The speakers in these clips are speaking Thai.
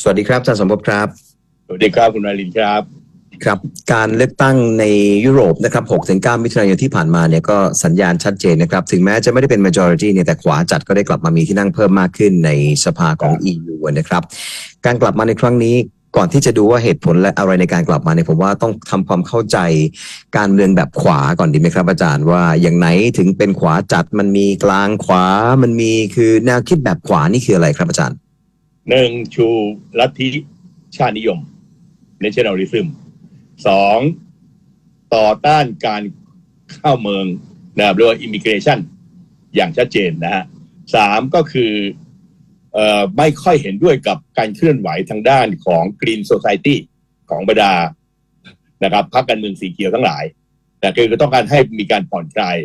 สวัสดีครับอาจารย์สมภพครับ สวัสดีครับคุณวารินครับ ครับ การเลือกตั้งในยุโรปนะครับ6ถึง9มิถุนายนที่ผ่านมาเนี่ยก็สัญญาณชัดเจนนะครับ ถึงแม้จะไม่ได้เป็น majority เนี่ยแต่ขวาจัดก็ได้กลับมามีที่นั่งเพิ่มมากขึ้นในสภาของ EU นะครับ การกลับมาในครั้งนี้ก่อนที่จะดูว่าเหตุผลและอะไรในการกลับมาเนี่ยผมว่าต้องทำความเข้าใจการเมืองแบบขวาก่อนดีไหมครับ อาจารย์ว่าอย่างไหนถึงเป็นขวาจัดมันมีกลางขวามันมีคือแนวคิดแบบขวานี่คืออะไรครับอาจารย์ หนึ่งชูลัทธิชาตินิยม nationalism สองต่อต้านการเข้าเมืองนะครับเรียกว่า immigration อย่างชัดเจนนะฮะสามก็คือเอ่อไม่ค่อยเห็นด้วยกับการเคลื่อนไหวทางด้านของ Green Society ของบรรดานะครับพรรคการเมืองสีเขียวทั้งหลาย แต่คือต้องการให้มีการผ่อนคลาย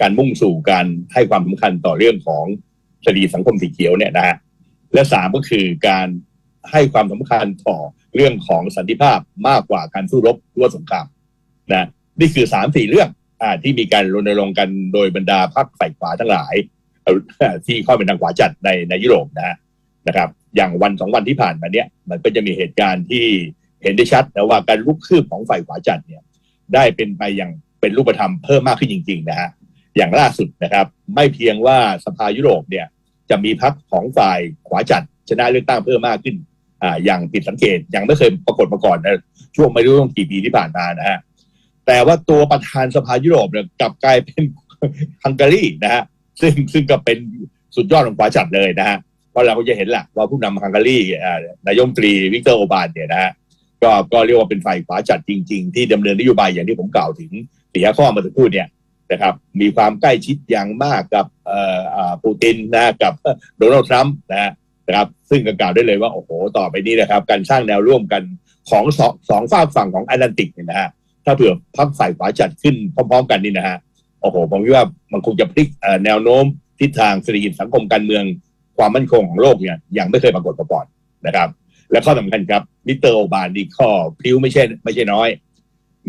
การมุ่งสู่การให้ความสำคัญต่อเรื่องของสตรีสังคมสีเขียวเนี่ยนะฮะ และสามก็คือการให้ความสำคัญต่อเรื่องของสันติภาพมากกว่าการสู้รบหรือว่าสงครามนะนี่คือสามสี่เรื่องอาที่มีการรณรงค์กันโดยบรรดาพรรคฝ่ายขวาทั้งหลาย ที่เข้าเป็นทางขวาจัดในในยุโรปนะฮะนะครับ อย่างวันสองวันที่ผ่านมาเนี้ยมันก็จะมีเหตุการณ์ที่เห็นได้ชัดแต่ว่าการลุกคืบของฝ่ายขวาจัดเนี่ย ได้เป็นไปอย่างเป็นรูปธรรมเพิ่มมากขึ้นจริง ๆ นะฮะอย่างล่าสุดนะครับ ไม่เพียงว่าสภายุโรปเนี่ย จะมีพักของฝ่ายขวาจัดชนะเลือกตั้งเพิ่มมากขึ้นอ่าอย่างผิดสังเกตยังไม่เคยปรากฏมาก่อนนะช่วงไม่รู้ต้องกี่ปีที่ผ่านมานะฮะแต่ว่าตัวประธานสภายุโรปเนี่ยกลับกลายเป็นฮังการีนะฮะซึ่งซึ่งก็เป็นสุดยอดของขวาจัดเลยนะฮะเพราะเราก็จะเห็นแหละว่าผู้นำฮังการีนายมตรีวิกเตอร์โอบานเนี่ยนะฮะก็ก็เรียกว่าเป็นฝ่ายขวาจัดจริง ๆ ที่ดำเนินนโยบายอย่างที่ผมกล่าวถึงเสี่ห้าข้อมาสักครู่เนี่ย นะครับมีความใกล้ชิดอย่างมากกับอ่ออ่าปูตินนะกับโดนัลด์ทรัมป์นะนะครับ ซึ่งกกล่าวได้เลยว่าโอ้โหต่อไปนี้นะครับ การสร้างแนวร่วมกันของสองสองฝากฝั่งของแอตแลนติกเนี่ยนะฮะถ้าเผื่อพักฝ่ายขวาจัดขึ้นพร้อม ๆ กันนี่นะฮะโอ้โหผมคิดว่ามันคงจะพลิกแนวโน้มทิศทางเศรษฐกิจสังคมการเมืองความมั่นคงของโลกเนี่ยยังไม่เคยปรากฏมาก่อนนะครับ และข้อสำคัญครับมิสเตอร์โอบานนี่ข้อพลิ้วไม่ใช่ไม่ใช่น้อย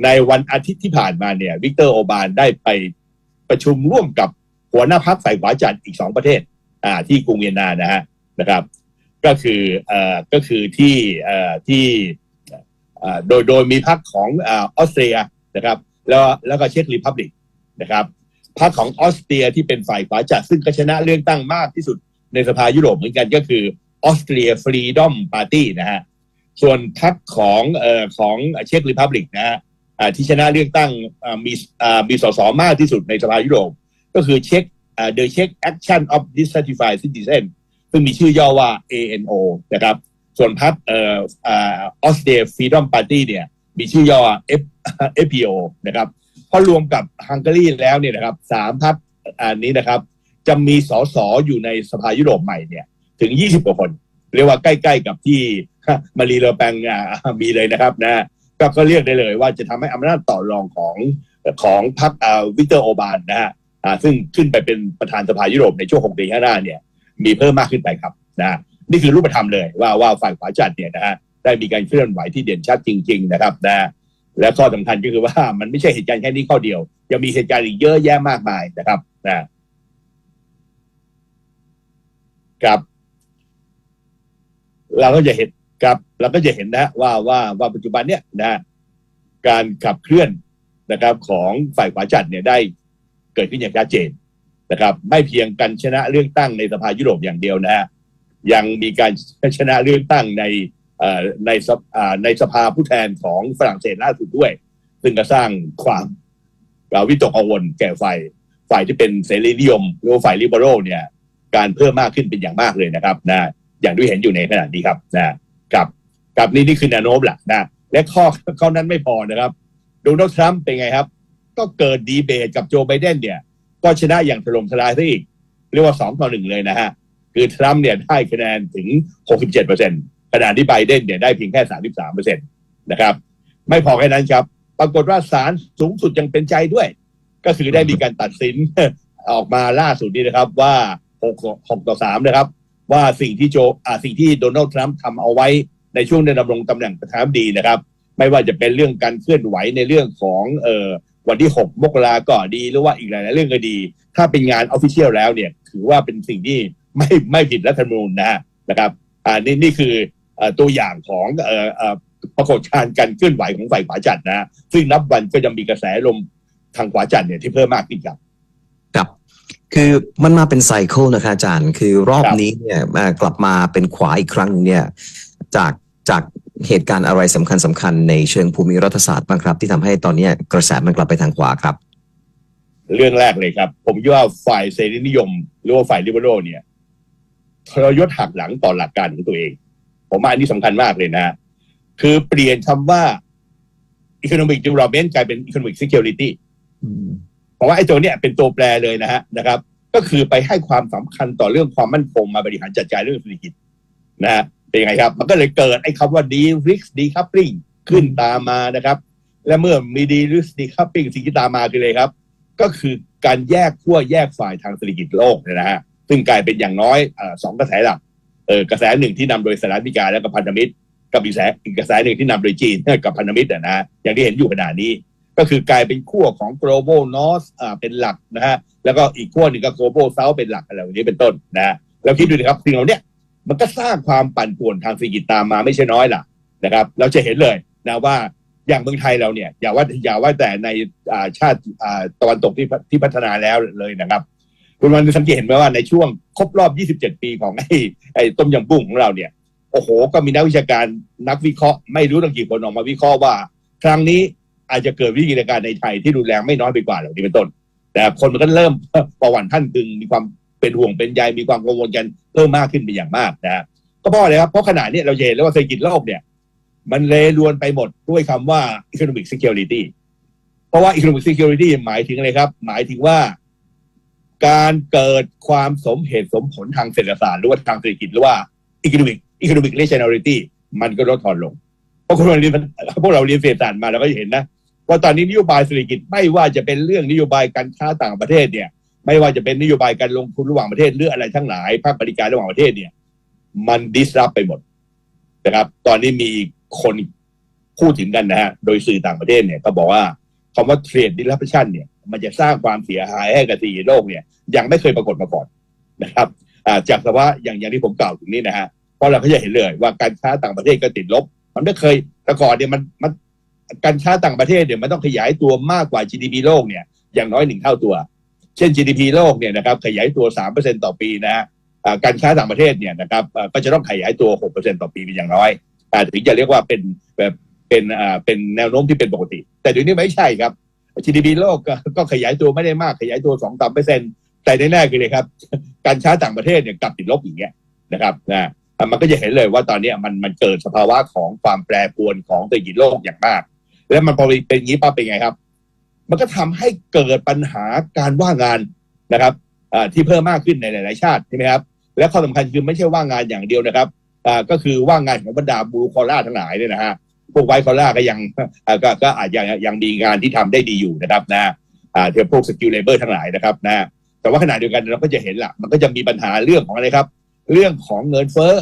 ในวันอาทิตย์ที่ผ่านมาเนี่ยวิกเตอร์โอบานได้ไปประชุมร่วมกับหัวหน้าพักฝ่ายขวาจัดอีกสองประเทศอ่าที่กรุงเวียนนานะฮะนะครับ ก็คือเอ่อก็คือที่เอ่อที่เอ่อโดยโดยมีพักของออสเตรียนะครับ แล้วแล้วก็เช็กรีพับลิกนะครับพักของออสเตรียที่เป็นฝ่ายขวาจัดซึ่งก็ชนะเลือกตั้งมากที่สุดในสภายุโรปเหมือนกันก็คือออสเตรียฟรีดอมปาร์ตี้นะฮะส่วนพักของเอ่อของเช็กรีพับลิกนะฮะ ที่ชนะเลือกตั้งมีมีสสมากที่สุดในสภายุโรปก็คือเช็คอ่า The Czech Action of Dissatisfied Citizen ซึ่งมีชื่อย่อว่า ANO นะครับ ส่วนพรรคเอ่อออสเตรียฟรีดอมปาร์ตี้เนี่ย มีชื่อย่อ F FPO นะครับพอรวมกับฮังการีแล้วเนี่ยนะครับสามพรรคอันนี้นะครับ จะมีสสอยู่ในสภายุโรปใหม่เนี่ย ถึง 20 กว่าคน เรียกว่าใกล้ ๆ กับที่มารีเลอแปงมีเลยนะครับนะ ก็ก็เรียกได้เลยว่าจะทำให้อำนาจต่อรองของของพรรคอวิเตอร์โอบานนะฮะอ่าซึ่งขึ้นไปเป็นประธานสภายุโรปในช่วง6ปีข้างหน้าเนี่ยมีเพิ่มมากขึ้นไปครับนะนี่คือรูปธรรมเลยว่าว่าฝ่ายขวาจัดเนี่ยนะฮะได้มีการเคลื่อนไหวที่เด่นชัดจริง ๆ นะครับนะและข้อสำคัญก็คือว่ามันไม่ใช่เหตุการณ์แค่นี้ข้อเดียว ยังมีเหตุการณ์อีกเยอะแยะมากมายนะครับนะครับ เราก็จะเห็น ครับเราก็จะเห็นนะว่าว่าว่าปัจจุบันเนี่ยนะการขับเคลื่อนนะครับของฝ่ายขวาจัดเนี่ยได้เกิดขึ้นอย่างชัดเจนนะครับ ไม่เพียงการชนะเลือกตั้งในสภายุโรปอย่างเดียวนะฮะยังมีการชนะเลือกตั้งในอ่อในสภอ่าในสภาผู้แทนของฝรั่งเศสล่าสุดด้วย ซึ่งก็สร้างความาวิตกกังวลแก่ฝ่ายฝ่ายที่เป็นเสรีนิยมหรือฝ่ายลิเบอรัลเนี่ย การเพิ่มมากขึ้นเป็นอย่างมากเลยนะครับนะอย่างที่เห็นอยู่ในขณะนี้ครับนะ กับกับนี่นี่คือแนวโน้มแหละนะและข้อข้อนั้นไม่พอนะครับโดนัลด์ทรัมป์เป็นไงครับ ก็เกิดดีเบตกับโจไบเดนเนี่ย ก็ชนะอย่างถล่มทลายซะอีก เรียกว่าสองต่อหนึ่งเลยนะฮะ คือทรัมป์เนี่ยได้คะแนนถึง67เจ็ดเปอร์เซ็นต์ขณะที่ไบเดนเนี่ยได้เพียงแค่33เปอร์เซ็นต์นะครับ ไม่พอแค่นั้นครับ ปรากฏว่าศาลสูงสุดยังเป็นใจด้วย ก็คือได้มีการตัดสินออกมาล่าสุดนี้นะครับว่า6 6ต่อ3นะครับ ว่าสิ่งที่โจอ่าสิ่งที่โดนัลด์ทรัมป์ทำเอาไว้ในช่วงได้ดำรงตำแหน่งประธานาธิบดีนะครับ ไม่ว่าจะเป็นเรื่องการเคลื่อนไหวในเรื่องของเอ่อวันที่ 6 มกราก็ดีหรือว่าอีกหลายๆเรื่องก็ดี ถ้าเป็นงานออฟฟิเชียลแล้วเนี่ยถือว่าเป็นสิ่งที่ไม่ไม่ผิดรัฐธรรมนูญนะฮะนะครับอ่านี่นี่คืออตัวอย่างของเอ่อเอ่อปรากฏการณ์การเคลื่อนไหวของฝ่ายขวาจัดนะ ซึ่งนับวันก็จะมีกระแสลมทางขวาจัดเนี่ยที่เพิ่มมากขึ้นครับ คือมันมาเป็นไซเคิลนะคะอาจารย์ คือรอบครับนี้เนี่ยอ่ากลับมาเป็นขวาอีกครั้งหนึ่งเนี่ยจากจากเหตุการณ์อะไรสำคัญสำคัญในเชิงภูมิรัฐศาสตร์บ้างครับ ที่ทำให้ตอนเนี้ยกระแสมันกลับไปทางขวาครับ เรื่องแรกเลยครับ ผมคิดว่าฝ่ายเสรีนิยม หรือว่าฝ่ายลิเบอรัลเนี่ยทรยศหักหลังต่อหลักการของตัวเอง ผมว่าอันนี้สำคัญมากเลยนะ คือเปลี่ยนคำว่า economic development กลายเป็น economic security เพราะว่าไอ้ตัวเนี้ยเป็นตัวแปรเลยนะฮะนะครับ ก็คือไปให้ความสำคัญต่อเรื่องความมั่นคงมาบริหารจัดการเรื่องเศรษฐกิจนะฮะเป็นไงครับ มันก็เลยเกิดไอ้คำว่า de risk decoupling ขึ้นตามมานะครับ และเมื่อมี de risk decoupling สิ่งที่ตามมาคือเลยครับ ก็คือการแยกขั้วแยกฝ่ายทางเศรษฐกิจโลกนะฮะซึ่งกลายเป็นอย่างน้อยอสองกระแสหลักเออกระแสหนึ่งที่นำโดยสหรัฐอเมริกาและกับพันธมิตร กับอีกแสอีกกระแสหนึ่งที่นำโดยจีนกับพันธมิตรนะฮะอย่างที่เห็นอยู่ขณะนี้ ก็คือกลายเป็นขั้วของ global north อ่าเป็นหลักนะฮะแล้วก็อีกขั้วหนึ่งก็ global south เป็นหลักอะไรแบบนี้เป็นต้นนะฮะแล้วคิดดูนะครับสิ่งเหล่านี้มันก็สร้างความปั่นป่วนทางเศรษฐกิจตามมาไม่ใช่น้อยล่ะนะครับ เราจะเห็นเลยนะว่าอย่างเมืองไทยเราเนี่ยอย่าว่าอย่าว่าแต่ในอ่าชาติอ่าตะวันตกที่ที่พัฒนาแล้วเลยนะครับ คุณวันสังเกตเห็นไหมว่าในช่วงครบรอบ 27 ปีของไอ้ไอ้ต้มยำกุ้งของเราเนี่ยโอ้โห ก็มีนักวิชาการนักวิเคราะห์ไม่รู้ตั้งกี่คนออกมาวิเคราะห์ว่า ครั้งนี้ อาจจะเกิดวิกฤตการณ์ในไทยที่รุนแรงไม่น้อยไปกว่าเหล่านี้เป็นต้น แต่คนมันก็เริ่มประวัติท่านตึงมีความเป็นห่วงเป็นใยมีความกังวลกันเพิ่มมากขึ้นเป็นอย่างมากนะก็เพราะอะไรครับเพราะขณะนี้เราเห็นแล้วว่าเศรษฐกิจโลกเนี่ยมันเลรวนไปหมดด้วยคำว่า economic security เพราะว่า economic security หมายถึงอะไรครับ หมายถึงว่าการเกิดความสมเหตุสมผลทางเศรษฐศาสตร์หรือว่าทางเศรษฐกิจหรือว่า economic economic rationality มันก็ลดทอนลง เพราะคนเราเรียนพวกเราเรียนเศรษฐศาสตร์มาเราก็จะเห็นนะ ว่าตอนนี้นโยบายเศรษฐกิจไม่ว่าจะเป็นเรื่องนโยบายการค้าต่างประเทศเนี่ย ไม่ว่าจะเป็นนโยบายการลงทุนระหว่างประเทศหรืออะไรทั้งหลายภาคบริการระหว่างประเทศเนี่ย มันดิสรับไปหมดนะครับ ตอนนี้มีคนพูดถึงกันนะฮะโดยสื่อต่างประเทศเนี่ยก็บอกว่าคำว่าเทรดดิสรับชันเนี่ย มันจะสร้างความเสียหายให้กับเศรษฐกิจโลกเนี่ยยังไม่เคยปรากฏมาก่อนนะครับจากสภาวะอย่างอย่างที่ผมกล่าวถึงนี่นะฮะเพราะเราก็จะเห็นเลยว่าการค้าต่างประเทศก็ติดลบ มันไม่เคยแต่ก่อนเนี่ยมันมัน การค้าต่างประเทศเนี่ยมันต้องขยายตัวมากกว่า GDP โลกเนี่ยอย่างน้อยหนึ่งเท่าตัว เช่น GDP โลกเนี่ยนะครับขยายตัว 3%ต่อปีนะฮะการค้าต่างประเทศเนี่ยนะครับก็จะต้องขยายตัว 6%ต่อปีเป็นอย่างน้อยอาถึงจะเรียกว่าเป็นแบบเป็นอ่าเป็นแนวโน้มที่เป็นปกติ แต่เดี๋ยวนี้ไม่ใช่ครับ GDP โลกก็ขยายตัวไม่ได้มากขยายตัว 2-3%แต่แน่ๆคือเลยครับ การค้าต่างประเทศเนี่ยกลับติดลบอย่างเงี้ยนะครับนะมันก็จะเห็นเลยว่าตอนนี้มันมันเกิดสภาวะของความแปรปรวนของเศรษฐกิจโลกอย่างมาก แล้วมันพอเป็นอย่างนี้ปั๊บเป็นไงครับ มันก็ทำให้เกิดปัญหาการว่างงานนะครับที่เพิ่มมากขึ้นในหลาย ๆ ชาติใช่ไหมครับ และข้อสำคัญคือไม่ใช่ว่างงานอย่างเดียวนะครับก็คือว่างงานของบรรดาบลูคอล่าทั้งหลายเนี่ยนะฮะพวกไวคอล่าก็ยังก็ก็อาจยังยังมีงานที่ทำได้ดีอยู่นะครับนะเทียบพวกสกิลเลเบอร์ทั้งหลายนะครับนะแต่ว่าขณะเดียวกันเราก็จะเห็นละมันก็จะมีปัญหาเรื่องของอะไรครับ เรื่องของเงินเฟ้อ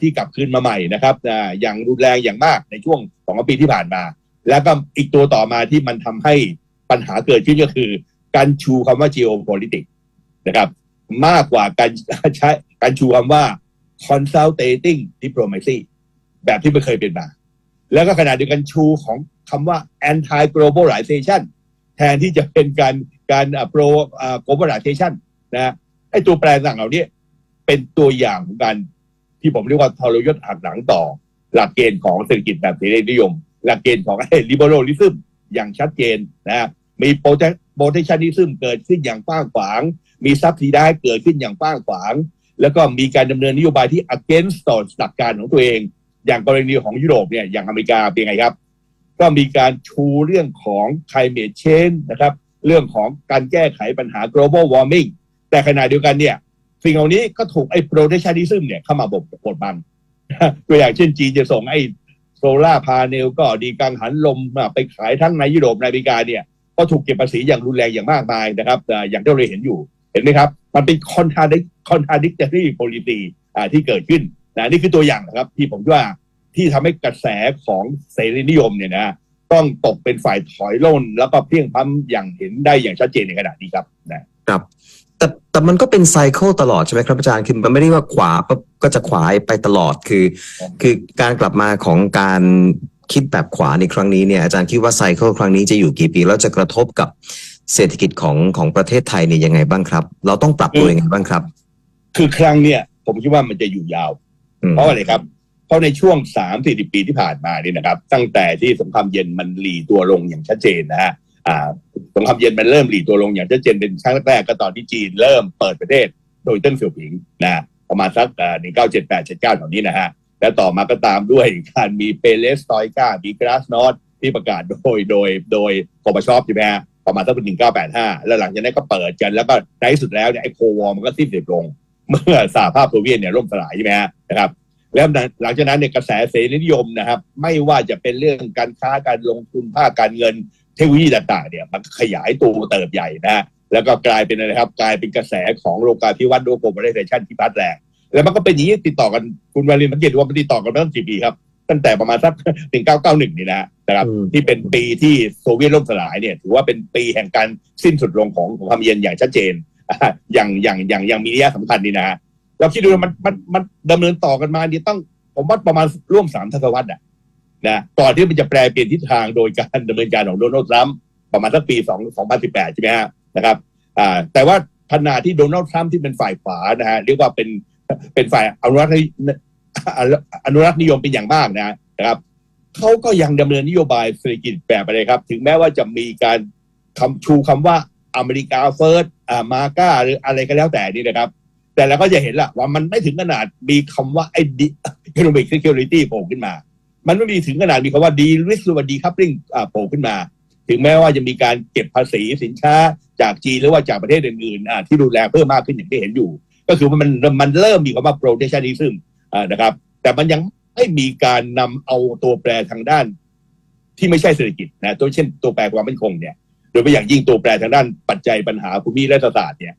ที่กลับคืนมาใหม่นะครับอ่าอย่างรุนแรงอย่างมากในช่วงสองปีที่ผ่านมา แล้วก็อีกตัวต่อมาที่มันทำให้ปัญหาเกิดขึ้นก็คือ การชูคำว่า geopolitics นะครับ มากกว่าการใช้การชูคำว่า consultating diplomacy แบบที่ไม่เคยเป็นมา แล้วก็ขณะเดียวกันชูของคำว่า anti globalization แทนที่จะเป็นการการ pro globalization นะฮะไอ้ตัวแปรต่างเหล่านี้เป็นตัวอย่างของการที่ผมเรียกว่าทรยศหักหลังต่อ หลักเกณฑ์ของเศรษฐกิจแบบเสรีนิยม หลักเกณฑ์ของไอ้ liberalism อย่างชัดเจนนะฮะมี protect- protectionism เกิดขึ้นอย่างกว้างขวาง มี subsidize เกิดขึ้นอย่างกว้างขวาง แล้วก็มีการดำเนินนโยบายที่ against ต่อหลักการของตัวเอง อย่างกรณีของยุโรปเนี่ยอย่างอเมริกาเป็นไงครับ ก็มีการชูเรื่องของ climate change นะครับ เรื่องของการแก้ไขปัญหา global warming แต่ขณะเดียวกันเนี่ยสิ่งเหล่านี้ก็ถูกไอ้ protectionism เนี่ยเข้ามาบดบดบังตัวอย่างเช่นจีนจะส่งไอ้ ลาร์พาเนลก็ดีกังหันลมมาไปขายทั้งในยุโรปในอเมริกาเนี่ยก็ถูกเก็บภาษีอย่างรุนแรงอย่างมากมายนะครับ อย่างที่เราเห็นอยู่เห็นไหมครับ มันเป็น contradict contradictory policy อ่าที่เกิดขึ้นนะนี่คือตัวอย่างนะครับ ที่ผมว่าที่ทำให้กระแสของเสรีนิยมเนี่ยนะต้องตกเป็นฝ่ายถอยล่นแล้วก็เพียงพ้ำอย่างเห็นได้อย่างชัดเจนในขณะนี้ครับนะครับ แต่แต่มันก็เป็นไซเคิลตลอดใช่ไหมครับอาจารย์คือมันไม่ได้ว่าขวาปั๊บก็จะขวาไปตลอดคือ คือการกลับมาของการคิดแบบขวาในครั้งนี้เนี่ยอาจารย์คิดว่าไซเคิลครั้งนี้จะอยู่กี่ปีแล้วจะกระทบกับเศรษฐกิจของของประเทศไทยเนี่ยยังไงบ้างครับ เราต้องปรับตัวยังไงบ้างครับ คือครั้งเนี่ยผมคิดว่ามันจะอยู่ยาวอืมเพราะอะไรครับ เพราะในช่วงสามสี่สิบปีที่ผ่านมานี่นะครับ ตั้งแต่ที่สงครามเย็นมันหลีตัวลงอย่างชัดเจนนะฮะอ่า สงครามเย็นมันเริ่มหลีตัวลงอย่างชัดเจนเป็นครั้งแรกๆก็ตอนที่จีนเริ่มเปิดประเทศโดยเติ้งเสี่ยวผิงนะประมาณสักหนึ่งเก้าเจ็ดแปดเจ็ดเก้าแถวนี้นะฮะแล้วต่อมาก็ตามด้วยการมีเปเลสตอยกามีกราสนอตที่ประกาศโดยโดยโดยคอปชอปใช่ไหมฮะประมาณสักหนึ่งเก้าแปดห้าแล้วหลังจากนั้นก็เปิดกันแล้วก็ในที่สุดแล้วเนี่ยไอ้โควอมันก็สิ้นสุดลง เมื่อสหภาพโซเวียตเนี่ยล่มสลายใช่ไหมฮะนะครับแล้วหลังจากนั้นเนี่ยกระแสเสรีนิยมนะครับ ไม่ว่าจะเป็นเรื่องการค้าการลงทุนภาคการเงิน เทคโนโลยีต่างๆเนี่ยมันขยายตัวเติบใหญ่นะฮะแล้วก็กลายเป็นอะไรครับ กลายเป็นกระแสของโลกาภิวัตน์โลกโกลบอลไลเซชันที่พัดแรงแล้วมันก็เป็นอย่างนี้ติดต่อกันคุณวารินสังเกตดูว่ามันติดต่อกันมาตั้งกี่ปีครับ ตั้งแต่ประมาณสัก1991นี่นะฮะนะครับอืมที่เป็นปีที่โซเวียตล่มสลายเนี่ย ถือว่าเป็นปีแห่งการสิ้นสุดลงของสงครามเย็นอย่างชัดเจนอ่าอย่างอย่างอย่างอย่างมีนัยสำคัญนี่นะฮะเราคิดดูนะมันมันมันดำเนินต่อกันมาเนี่ยต้องผมว่าประมาณร่วมสามทศวรรษอะ นะก่อนที่มันจะแปลเปลี่ยนทิศทางโดยการดำเนินการของโดนัลด์ทรัมป์ประมาณสักปีสองสองพันสิบแปดใช่ไหมฮะนะครับอ่าแต่ว่าขณะที่โดนัลด์ทรัมป์ที่เป็นฝ่ายขวานะฮะเรียกว่าเป็นเป็นฝ่ายอนุรักษ์นิอนุรักษ์นิยมเป็นอย่างมากนะนะครับเขาก็ยังดำเนินนโยบายเศรษฐกิจแบบอะไรครับ ถึงแม้ว่าจะมีการคำชูคำว่าอเมริกาเฟิร์สอ่ามาก้าหรืออะไรก็แล้วแต่นี่นะครับ แต่เราก็จะเห็นละว่ามันไม่ถึงขนาดมีคำว่าไอ้ economic security โผล่ขึ้นมา มันไม่มีถึงขนาดมีคำว่า de risk หรือว่า decoupling อ่าโผล่ขึ้นมา ถึงแม้ว่าจะมีการเก็บภาษีสินค้าจากจีนหรือว่าจากประเทศอื่นๆอ่าที่ดูแลเพิ่มมากขึ้นอย่างที่เห็นอยู่ ก็คือมันมันเริ่มมีคำว่า protectionism อ่านะครับ แต่มันยังไม่มีการนำเอาตัวแปรทางด้าน ที่ไม่ใช่เศรษฐกิจนะตัวเช่นตัวแปรความมั่นคงเนี่ย โดยเฉพาะอย่างยิ่งตัวแปรทางด้านปัจจัยปัญหาภูมิรัฐศาสตร์เนี่ย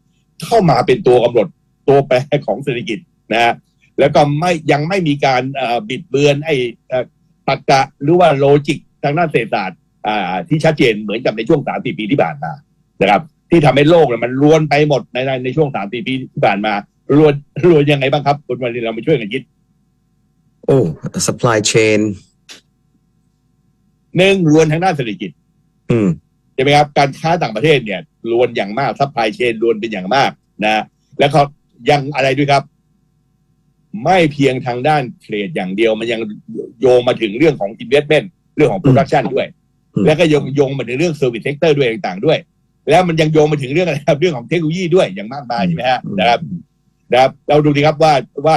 เข้ามาเป็นตัวกำหนดตัวแปรของเศรษฐกิจนะแล้วก็ไม่ยังไม่มีการบิดเบือนไอ้เอ่อ ตรรกะหรือว่าโลจิกทางด้านเศรษฐศาสตร์อ่าที่ชัดเจนเหมือนกับในช่วงสามสี่ปีที่ผ่านมานะครับ ที่ทำให้โลกเนี่ยมันรวนไปหมดในในในช่วงสามสี่ปีที่ผ่านมารวนรวนยังไงบ้างครับคุณวันนี้เรามาช่วยกันคิดโอ้ supply chain หนึ่งรวนทางด้านเศรษฐกิจ อืมใช่ไหมครับ การค้าต่างประเทศเนี่ยรวนอย่างมากซัพพลายเชนรวนเป็นอย่างมากนะ แล้วเขายังอะไรด้วยครับ ไม่เพียงทางด้านเทรดอย่างเดียว มันยังโยงมาถึงเรื่องของ investment เรื่องของ production ด้วยอืมแล้วก็โยงโยงมาถึงเรื่อง service sector ด้วยต่างๆด้วย แล้วมันยังโยงมาถึงเรื่องอะไรครับ เรื่องของเทคโนโลยีด้วยอย่างมากมายใช่ไหมฮะนะครับนะครับ เราดูดีครับว่าว่า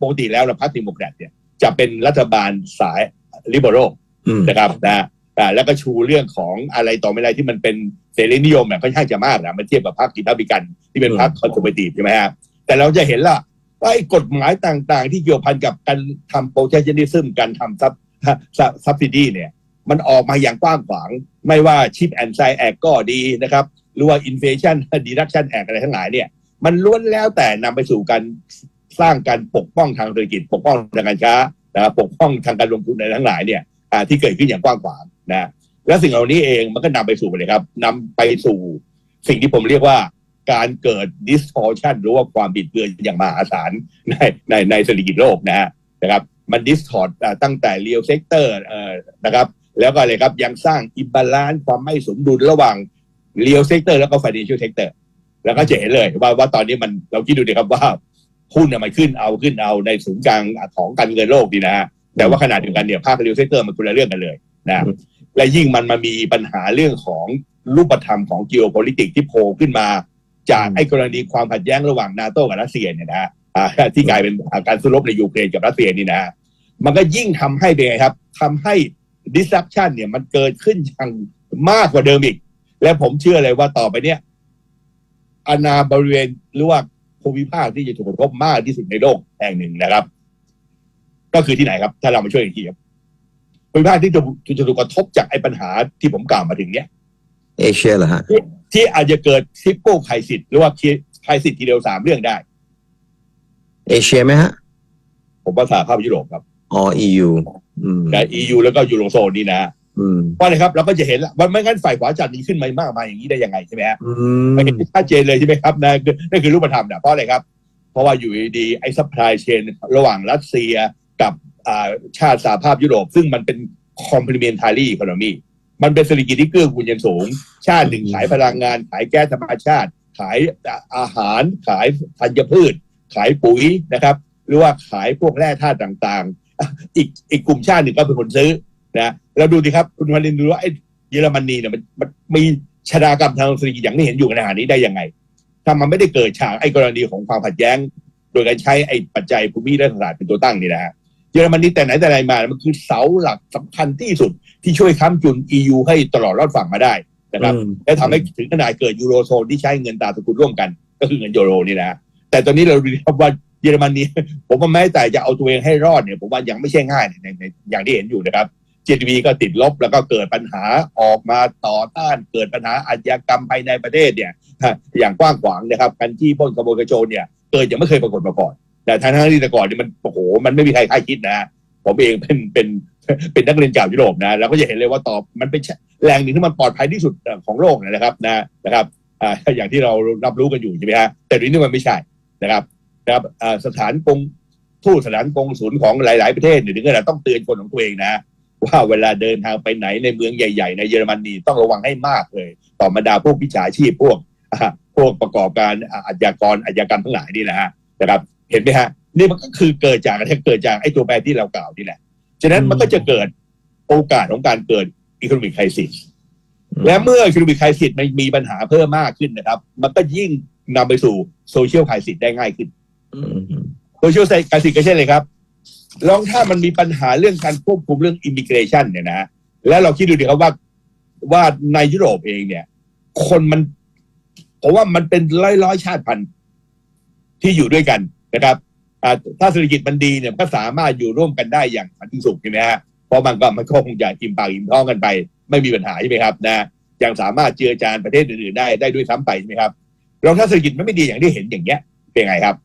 ปกติแล้วเราพรรคดิโมแครตเนี่ยจะเป็นรัฐบาลสาย liberal อืมนะครับนะอ่าแล้วก็ชูเรื่องของอะไรต่อไม่อะไรที่มันเป็นเสรีนิยมเนี่ยค่อนข้างจะมากนะมาเทียบกับพรรคกิจบิกันที่เป็นพรรคคอนเซอร์เวทีฟใช่ไหมฮะแต่เราจะเห็นละว่า ไอ้กฎหมายต่างๆ ที่เกี่ยวพันกับการทำโปรเจกต์นิซึมการทำซับซับซิดีเนี่ย มันออกมาอย่างกว้างขวาง ไม่ว่าชิปแอนไซแอกก็ดีนะครับ หรือว่าอินเฟชันดีดักชันแอกอะไรทั้งหลายเนี่ย มันล้วนแล้วแต่นำไปสู่การสร้างการปกป้องทางเศรษฐกิจ ปกป้องทางการค้านะปกป้องทางการลงทุนอะไรทั้งหลายเนี่ยที่เกิดขึ้นอย่างกว้างขวางนะและสิ่งเหล่านี้เองมันก็นำไปสู่อะไรครับนำไปสู่สิ่งที่ผมเรียกว่า การเกิด distortion หรือว่าความบิดเบือนอย่างมหาศาลในในในเศรษฐกิจโลกนะฮะนะครับมัน distort อ่าตั้งแต่ real sector เอ่อนะครับแล้วก็อะไรครับยังสร้าง imbalance ความไม่สมดุลระหว่าง real sector แล้วก็ financial sector แล้วก็จะเห็นเลยว่าว่าตอนนี้มันเราคิดดูดิครับว่าหุ้นเนี่ยมันขึ้นเอาขึ้นเอาในศูนย์กลางของการเงินโลกดีนะฮะแต่ว่าขนาดเดียวกันเนี่ยภาคเรียลเซกเตอร์มันคนละเรื่องกันเลยนะอืมและยิ่งมันมามีปัญหาเรื่องของรูปธรรมของ geopolitics ที่โผล่ขึ้นมา จากไอ้กรณีความขัดแย้งระหว่างนาโตกับรัสเซียเนี่ยนะฮะอ่าที่กลายเป็นอ่าการสู้รบในยูเครนกับรัสเซียนี่นะฮะมันก็ยิ่งทำให้เป็นไงครับทำให้ disruption เนี่ยมันเกิดขึ้นอย่างมากกว่าเดิมอีก และผมเชื่อเลยว่าต่อไปเนี่ยอาณาบริเวณหรือว่าภูมิภาคที่จะถูกกระทบมากที่สุดในโลกแห่งหนึ่งนะครับ ก็คือที่ไหนครับ ถ้าเรามาช่วยอีกทีครับภูมิภาคที่จะจะถูกกระทบจากไอ้ปัญหาที่ผมกล่าวมาถึงเนี้ยเอเชียเหรอฮะ ที่อาจจะเกิดทริปเปิลไคสิตหรือว่าไคสิตทีเดียวสามเรื่องได้ เอเชียไหมฮะ ผมว่าสหภาพยุโรปครับอ๋อ EU อืมแต่ EU แล้วก็ยูโรโซนนี่นะฮะอืมเพราะอะไรครับเราก็จะเห็นละว่าไม่งั้นฝ่ายขวาจัดนี้ขึ้นมามากมายอย่างนี้ได้ยังไงใช่ไหมฮะอืมไม่เห็นชัดเจนเลยใช่ไหมครับนะคือนั่นคือรูปธรรมนะเพราะอะไรครับ เพราะว่าอยู่ดีๆไอ้ซัพพลายเชนระหว่างรัสเซียกับอ่าชาติสหภาพยุโรป ซึ่งมันเป็น complementary economy มันเป็นเศรษฐกิจที่เกื้อกูลกันสูง ชาติหนึ่งขายพลังงาน ขายแก๊สธรรมชาติ ขายอาหาร ขายธัญพืช ขายปุ๋ยนะครับ หรือว่าขายพวกแร่ธาตุต่างๆ อีกอีกกลุ่มชาติหนึ่งก็เป็นคนซื้อนะแล้วดูดิครับคุณวารินดูว่าไอ้เยอรมนีเนี่ยมันมันมีชะตากรรมทางเศรษฐกิจอย่างที่เห็นอยู่ในขณะนี้ได้ยังไงถ้ามันไม่ได้เกิดฉากไอ้กรณีของความขัดแย้ง โดยการใช้ไอ้ปัจจัยภูมิรัฐศาสตร์เป็นตัวตั้งนี่นะฮะเยอรมนีแต่ไหนแต่ไรมา มันคือเสาหลักสำคัญที่สุด ที่ช่วยค้ำจุน EU ให้ตลอดรอดฝั่งมาได้นะครับอืมและทำให้ถึงขนาดเกิดยูโรโซนที่ใช้เงินตราสกุลร่วมกัน ก็คือเงินยูโรนี่นะฮะแต่ตอนนี้เราดูครับว่าเยอรมนีผมว่าแม้แต่จะเอาตัวเองให้รอดเนี่ยผมว่ายังไม่ใช่ง่ายในในอย่างที่เห็นอยู่นะครับ GDP ก็ติดลบแล้วก็เกิดปัญหาออกมาต่อต้าน เกิดปัญหาอาชญากรรมภายในประเทศเนี่ยอย่างกว้างขวางนะครับการจี้ปล้นขโมยกระโจนเนี่ยเกิดยังไม่เคยปรากฏมาก่อนแต่ทางทั้งที่แต่ก่อนเนี่ยมันโอ้โหมันไม่มีใครคาดคิดนะผมเองเป็นเป็น เป็นนักเรียนเก่ายุโรปนะเราก็จะเห็นเลยว่าตอบมันเป็นแหล่งหนึ่งที่มันปลอดภัยที่สุดของโลกนะครับนะนะครับอ่าอย่างที่เรารับรู้กันอยู่ใช่ไหมฮะแต่เดี๋ยวนี้มันไม่ใช่นะครับนะครับสถานกงทูตสถานกงศูนย์ของหลาย ๆ ประเทศเนี่ยถึงขนาดต้องเตือนคนของตัวเองนะว่าเวลาเดินทางไปไหนในเมืองใหญ่ ๆ ในเยอรมนีต้องระวังให้มากเลย ต่อบรรดาพวกวิชาชีพพวกพวกประกอบการอ่าอาชญากรอาชญากรรมทั้งหลายนี่แหละฮะนะครับ เห็นไหมฮะนี่มันก็คือเกิดจากอะไรเกิดจากไอ้ตัวแปรที่เรากล่าวนี่แหละ ฉะนั้นมันก็จะเกิดโอกาสของการเกิดอีโคโนมิกไครซิสและเมื่ออีโคโนมิกไครซิสมันมีปัญหาเพิ่มมากขึ้นนะครับ มันก็ยิ่งนำไปสู่โซเชียลไครซิสได้ง่ายขึ้นอืมโซเชียลไครซิสก็เช่นเลยครับลองถ้ามันมีปัญหาเรื่องการควบคุมเรื่องอิมิเกรชันเนี่ยนะแล้วเราคิดดูดิครับว่าว่าในยุโรปเองเนี่ย คนมันผมว่ามันเป็นร้อยร้อยๆชาติพันธุ์ที่อยู่ด้วยกันนะครับอ่า ถ้าเศรษฐกิจมันดีเนี่ยก็สามารถอยู่ร่วมกันได้อย่างสันติสุขใช่ไหมฮะเพราะมันก็มันก็คงจะอิ่มปากอิ่มท้องกันไป ไม่มีปัญหาใช่ไหมครับนะยังสามารถเจือจานประเทศอื่นๆได้ได้ด้วยซ้ำไปใช่ไหมครับลองถ้าเศรษฐกิจมันไม่ดีอย่างที่เห็นอย่างเงี้ยเป็นไงครับ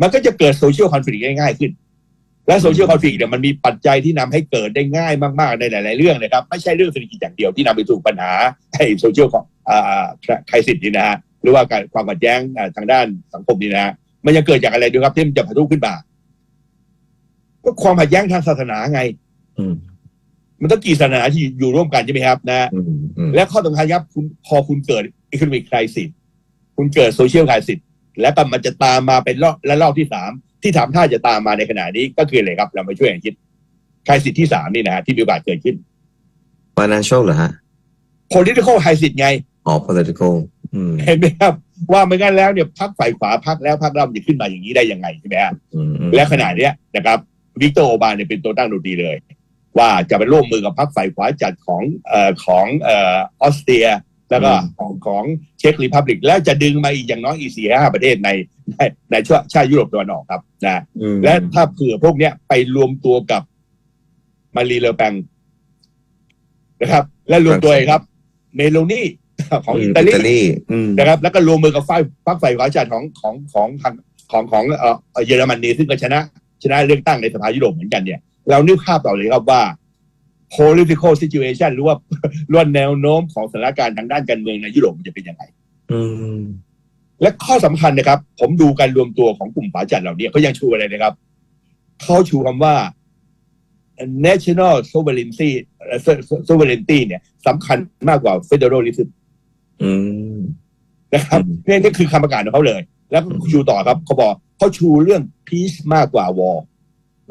มันก็จะเกิดโซเชียลคอนฟ lict ง่ายๆขึ้น และโซเชียลคอนฟ lict เนี่ยมันมีปัจจัยที่นำให้เกิดได้ง่ายมากๆในหลาย ๆ เรื่องนะครับ ไม่ใช่เรื่องเศรษฐกิจอย่างเดียวที่นำไปสู่ปัญหาไอ้โซเชียลของอ่าไครสิสนี่นะฮะหรือว่าการความขัดแย้งทางด้านสังคมนี่นะฮะ มันยังเกิดจากอะไรด้วยครับที่มันจะพะทุขึ้นมาก็ความขัดแย้งทางศาสนาไง อืม มันต้องกี่ศาสนาที่อยู่ร่วมกันใช่ไหมครับนะ อืมอืมและข้อสำคัญครับคุณพอคุณเกิดอีโคโนมิกไครซิสคุณเกิดโซเชียลไครซิสแล้วก็มันจะตามมาเป็นรอบและรอบที่สามที่ทำท่าจะตามมาในขณะนี้ก็คืออะไรครับ เรามาช่วยกันคิดไครซิสที่สามนี่นะฮะที่มีโอกาสเกิดขึ้น financial เหรอฮะ political crisis ไง อ๋อ political อืม เห็นไหมครับ ว่าไม่งั้นแล้วเนี่ยพักฝ่ายขวาพักแล้วพักเราจะขึ้นมาอย่างนี้ได้ยังไงใช่ไหมฮะอืมอืมและขณะเนี้ยนะครับวิกเตอร์โอบานเนี่ยเป็นตัวตั้งดูดีเลย ว่าจะไปร่วมมือกับพรรคฝ่ายขวาจัดของเอ่อของเอ่อออสเตรีย แล้วก็ของของเช็กรีพับลิก แล้วจะดึงมาอีกอย่างน้อยอีกสี่ห้าประเทศในในในชาติชาติยุโรปตะวันออกครับนะอืมและถ้าเผื่อพวกเนี้ยไปรวมตัวกับมารีเลอแปงนะครับ และรวมตัวอีกครับ เมโลนี่ ของอิตาลีอืมนะครับ แล้วก็รวมมือกับฝ่ายพรรคฝ่ายขวาจัดของของของทางของของเอ่อเยอรมนีซึ่งก็ชนะชนะเลือกตั้งในสภายุโรปเหมือนกันเนี่ย เรานึกภาพต่อเลยครับว่า political situation หรือว่ารวนแนวโน้มของสถานการณ์ทางด้านการเมืองในยุโรปมันจะเป็นยังไงอืมและข้อสำคัญนะครับ ผมดูการรวมตัวของกลุ่มฝาจัดเหล่านี้เขายังชูอะไรนะครับเขาชูคำว่า national sovereignty เอ่อ sovereignty เนี่ยสำคัญมากกว่า federalism อืมนะครับอืมนี่นี่คือคำประกาศของเขาเลย แล้วก็ชูต่อครับเขาบอกเขาชูเรื่อง peace มากกว่า war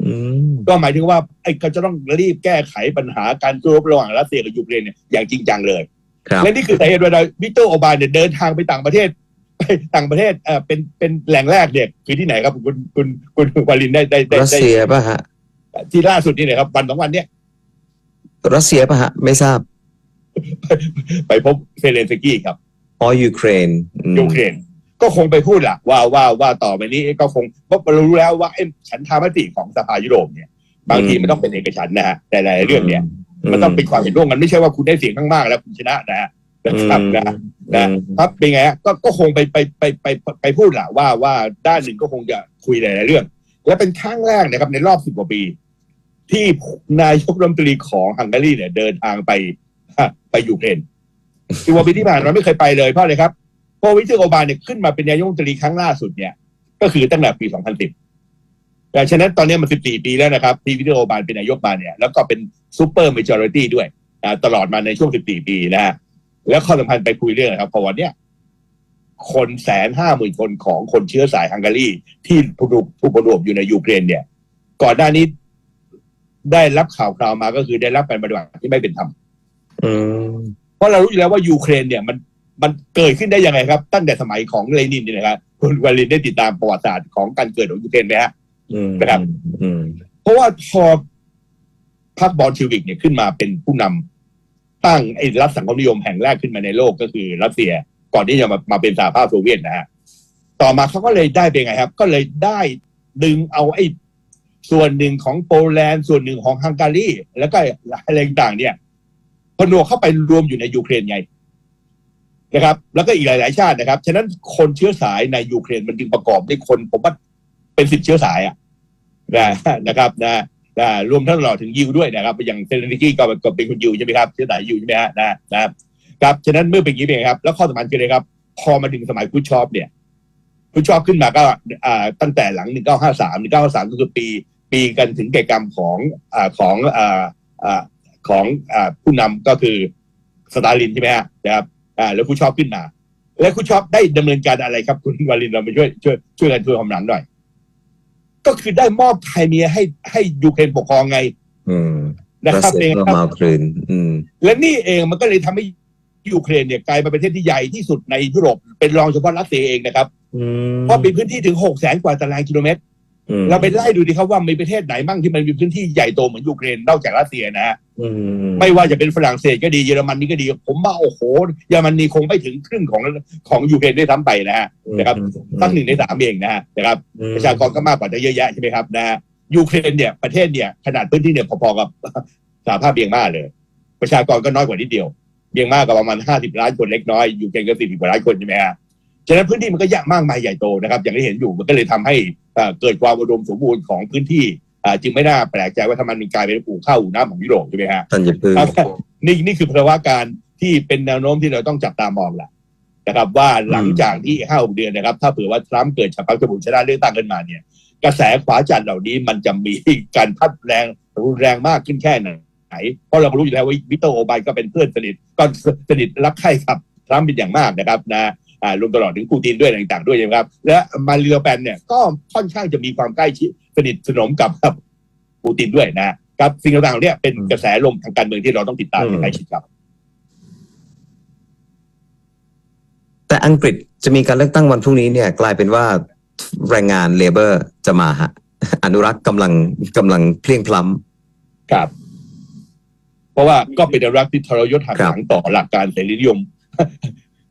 อืมก็หมายถึงว่าไอ้เขาจะต้องรีบแก้ไขปัญหาการสู้รบระหว่างรัสเซียกับยูเครนเนี่ยอย่างจริงจังเลย ครับ และนี่คือสาเหตุว่าวิกเตอร์โอบานเนี่ยเดินทางไปต่างประเทศ ไปต่างประเทศเอ่อเป็นเป็นแหล่งแรกเนี่ยคือที่ไหนครับ คุณคุณคุณคุณวาลินได้ได้ได้รัสได้เซียป่ะฮะ ที่ล่าสุดนี่นะครับวันสองวันเนี้ยรัสเซียป่ะฮะ ไม่ทราบ ไปพบเซเลนสกี้ครับอ๋อยูเครนอืมยูเครนก็คงไปพูดล่ะ ว่าว่าว่าต่อไปนี้ก็คงเพราะเรารู้แล้วว่าไอ้ฉันทามติของสภายุโรปเนี่ย บางทีมันต้องเป็นเอกฉันท์นะฮะแต่หลายๆเรื่องเนี่ย มันต้องเป็นความเห็นร่วมกันไม่ใช่ว่าคุณได้เสียงข้างมากแล้วคุณชนะนะฮะนะครับนะนะครับเป็นไงฮะก็ก็คงไปไปไปไปไปไปพูดแหละว่าว่าด้านหนึ่งก็คงจะคุยหลายๆเรื่อง และเป็นครั้งแรกนะครับในรอบสิบกว่าปี ที่นายกรัฐมนตรีของฮังการีเนี่ยเดินทางไป ไปยูเครนคือวันปีที่ผ่านมาไม่เคยไปเลยเพราะอะไรครับเพราะวิเตอร์โอบานเนี่ยขึ้นมาเป็นนายกรัฐมนตรีครั้งล่าสุดเนี่ย ก็คือตั้งแต่ปี 2010แต่ฉะนั้นตอนนี้มัน 14 ปีแล้วนะครับที่วิเตอร์โอบานเป็นนายกมาเนี่ย แล้วก็เป็นซูเปอร์เมจอริตี้ด้วยตลอดมาในช่วง 14 ปีนะฮะแล้วข้อสำคัญไปคุยเรื่องครับเพราะวันเนี้ยคนแสนห้าหมื่นคนของคนเชื้อสายฮังการีที่ถูกถูกประดวบอยู่ในยูเครนเนี่ย ก่อนหน้านี้ได้รับข่าวคราวมาก็คือได้รับการปฏิบัติที่ไม่เป็นธรรม เพราะเรารู้อยู่แล้วว่ายูเครนเนี่ยมันมันเกิดขึ้นได้ยังไงครับ ตั้งแต่สมัยของเลนินเนี่ยนะครับคุณวาลินได้ติดตามประวัติศาสตร์ของการเกิดของยูเครนไหมฮะอืมนะครับอืมเพราะว่าพอพรรคบอลชิวิกเนี่ยขึ้นมาเป็นผู้นำตั้งไอ้รัฐสังคมนิยมแห่งแรกขึ้นมาในโลกก็คือรัสเซีย ก่อนที่จะมามาเป็นสหภาพโซเวียตนะฮะต่อมาเขาก็เลยได้เป็นไงครับ ก็เลยได้ดึงเอาไอ้ส่วนหนึ่งของโปแลนด์ส่วนหนึ่งของฮังการีแล้วก็อะไรต่างๆเนี่ย ผนวกเข้าไปรวมอยู่ในยูเครนไงนะครับ แล้วก็อีกหลาย ๆ ชาตินะครับ ฉะนั้นคนเชื้อสายในยูเครนมันจึงประกอบด้วยคนผมว่าเป็นสิบเชื้อสายอะนะนะครับนะนะรวมทั้งตลอดถึงยิวด้วยนะครับ อย่างเซเลนิกี้ก็ก็เป็นคนยิวใช่ไหมครับเชื้อสายยิวใช่ไหมฮะนะนะครับครับฉะนั้นเมื่อเป็นอย่างนี้เป็นไงครับ แล้วข้อสำคัญคืออะไรครับ พอมาถึงสมัยพุชชอปเนี่ยพุชชอปขึ้นมาก็อ่าตั้งแต่หลัง 1953 1953ก็คือปี ปีกันถึงแก่กรรมของอ่าของอ่าอ่า ของอ่าผู้นำก็คือสตาลินใช่ไหมฮะนะครับอ่าแล้วผู้ชอบขึ้นมาแล้วผู้ชอบได้ดำเนินการอะไรครับ คุณวาลินเรามาช่วยช่วยช่วยกันช่วยความหลังหน่อย ก็คือได้มอบไครเมียให้ให้ยูเครนปกครองไงอืมนะรัสครับเซีเอยงก็ครับมาเอาคืนอืมและนี่เองมันก็เลยทำให้ยูเครนเนี่ยกลายมาเป็นประเทศที่ใหญ่ที่สุดในยุโรปเป็นรองเฉพาะรัสเซียเองนะครับอืมเพราะมีพื้นที่ถึงหกแสนกว่าตารางกิโลเมตรอืม เราไปไล่ดูดิครับว่ามีประเทศไหนบ้างที่มันมีพื้นที่ใหญ่โตเหมือนยูเครนนอกจากรัสเซียนะฮะอืมไม่ว่าจะเป็นฝรั่งเศสก็ดีเยอรมนีก็ดี ผมว่าโอ้โหเยอรมนีคงไม่ถึงครึ่งของของยูเครนได้วยซ้ำไปนะฮะนะครับตั้งหนึ่งในสามเองนะฮะนะครับอืมประชากรก็มากกว่าจะเยอะแยะใช่ไหมครับนะฮะยูเครนเนี่ยประเทศเนี่ยขนาดพื้นที่เนี่ยพอๆกับสหภาพเบียงมาเลย ประชากรก็น้อยกว่านิดเดียวเบียงมาก็ประมาณห้าสิบล้านคนเล็กน้อยยูเครนก็สี่สิบกว่าล้านคนใช่ไหมฮะ ฉะนั้นพื้นที่มันก็ยากมากมายใหญ่โตนะครับ อย่างที่เห็นอยู่มันก็เลยทำให้เอ่อเกิดความอุดมสมบูรณ์ของพื้นที่อ่าจึงไม่น่าแปลกใจว่าทำไมมันกลายเป็นอู่ข้าวอู่น้ำของยุโรปใช่ไหมฮะท่านอย่าเพึ่งครับนี่นี่คือภาวะการที่เป็นแนวโน้มที่เราต้องจับตามองแหละนะครับว่าหลังจากที่ห้าหกเดือนนะครับ ถ้าเผื่อว่าทรัมป์เกิดฉับพลันกระบุชนะเลือกตั้งขึ้นมาเนี่ย กระแสขวาจัดเหล่านี้มันจะมีการพัดแรงรุนแรงมากขึ้นแค่ไหนเพราะเรารู้อยู่แล้วว่าวิกเตอร์โอบานก็เป็นเพื่อนสนิทก็สนิทรักใคร่กับทรัมป์เป็นอย่างมากนะครับนะ อ่ารวมตลอดถึงปูตินด้วยอะไรต่าง ๆ ด้วยนะครับ และมาเรียแปนเนี่ยก็ค่อนข้างจะมีความใกล้ชิดสนิทสนมกับปูตินด้วยนะครับสิ่งต่างๆเหล่านี้เป็นกระแสลมทางการเมืองที่เราต้องติดตามอย่างใกล้ชิดครับ แต่อังกฤษจะมีการเลือกตั้งวันพรุ่งนี้เนี่ย กลายเป็นว่าแรงงานเลเบอร์จะมาฮะอนุรักษ์กำลังกำลังเพลียงพล้ครับ เพราะว่าก็เป็นรักที่ทรยศหักหลังต่อหลักการเสรีนิยม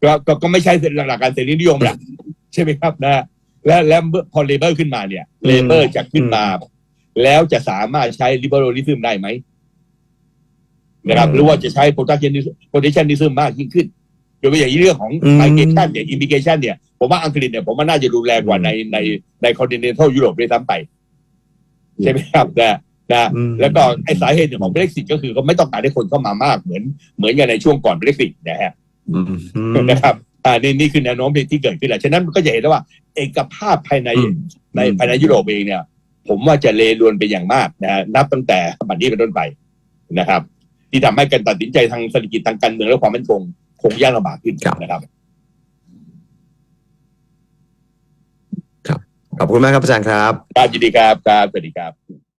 ก็ก็ก็ไม่ใช่หลักการเสรีนิยมแหละใช่ไหมครับนะและและเมื่อพอเลเบอร์ขึ้นมาเนี่ยเลเบอร์จะขึ้นมา แล้วจะสามารถใช้ลิเบอรัลิซึมได้ไหมนะครับหรือว่าจะใช้โปร t เ c น i โปร t เ c น i ซึมมากยิ่งขึ้นโดยเฉพาะอย่างเรื่องของอืมไมเกชันเนี่ยอิมิเกชันเนี่ยผมว่าอังกฤษเนี่ยผมว่าน่าจะดูแลกว่าอืมในในในคอนติเนนทัลยุโรปด้วยซ้ำไป ใช่ไหมครับนะนะอืมแล้วก็ไอ้สาเหตุหนึ่งของ Brexit ก็คือเขาไม่ต้องการให้คนเข้ามามากเหมือนเหมือนกันในช่วงก่อน Brexit นะฮะำอืม นะครับอ่านี่นี่คือแนวโน้มที่เกิดขึ้นแหละฉะนั้นมันก็จะเห็นได้ว่า เอกภาพภายในอืมในภายในยุโรปเองเนี่ย ผมว่าจะเลรวนไปอย่างมากนะฮะนับตั้งแต่บัดนี้เป็นต้นไปนะครับ ที่ทำให้การตัดสินใจทางเศรษฐกิจทางการเมืองและความมั่นคงคงยากลำบากขึ้นนะครับขอบคุณมากครับอาจารย์ครับครับยินดีครับครับสวัสดีครับ